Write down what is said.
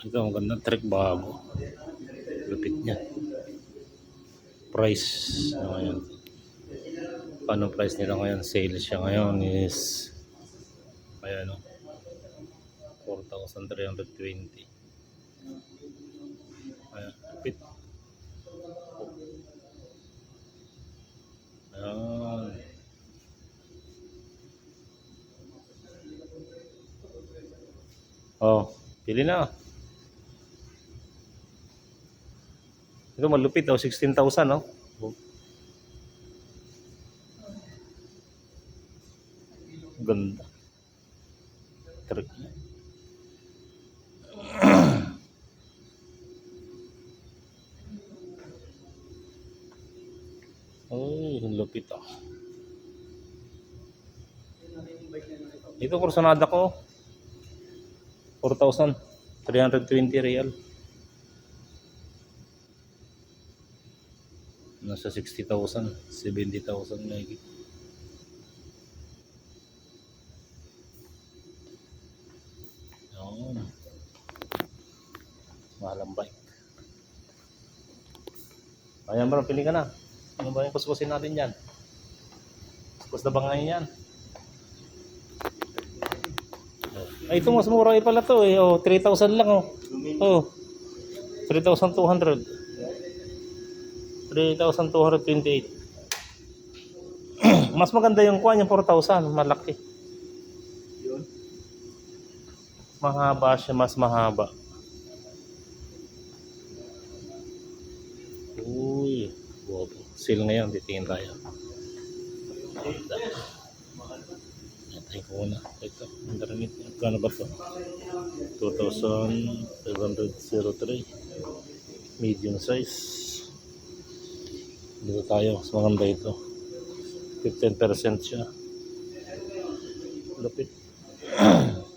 Ito, ang ganda trick bago. Lupit niya. Price na ngayon. Paano price nila ngayon? Sale siya ngayon is ayan o. 4,320. Ayan, lupit. Ayan. Oh, pili na. Ito malupit oh, 16,000 no? Oh. Ganda. Trick. Ay, ang lupit ah. Ito kursunada ko. 4,320 real. Nasa 60,000, 70,000 na higit. Yun. Mahal ang bike. Ayan bro, pili ka na. Ano ba yung kuskusin natin dyan? Kuskus na ba ngayon yan? Ay, ito mas mura eh pala to eh. Oh, 3,000 lang oh. Oh. 3,200. 3,228. mas maganda yung kuha yung 4,000. Malaki. Yun. Mahaba siya, mas mahaba. Uy. Wow. Sale ngayon, titingin tayo. Ito ko muna. Ito. Underneath. Kano ba ito? 2,503. Medium size. Dito tayo. Mas maganda ito. 15% siya. Lupit.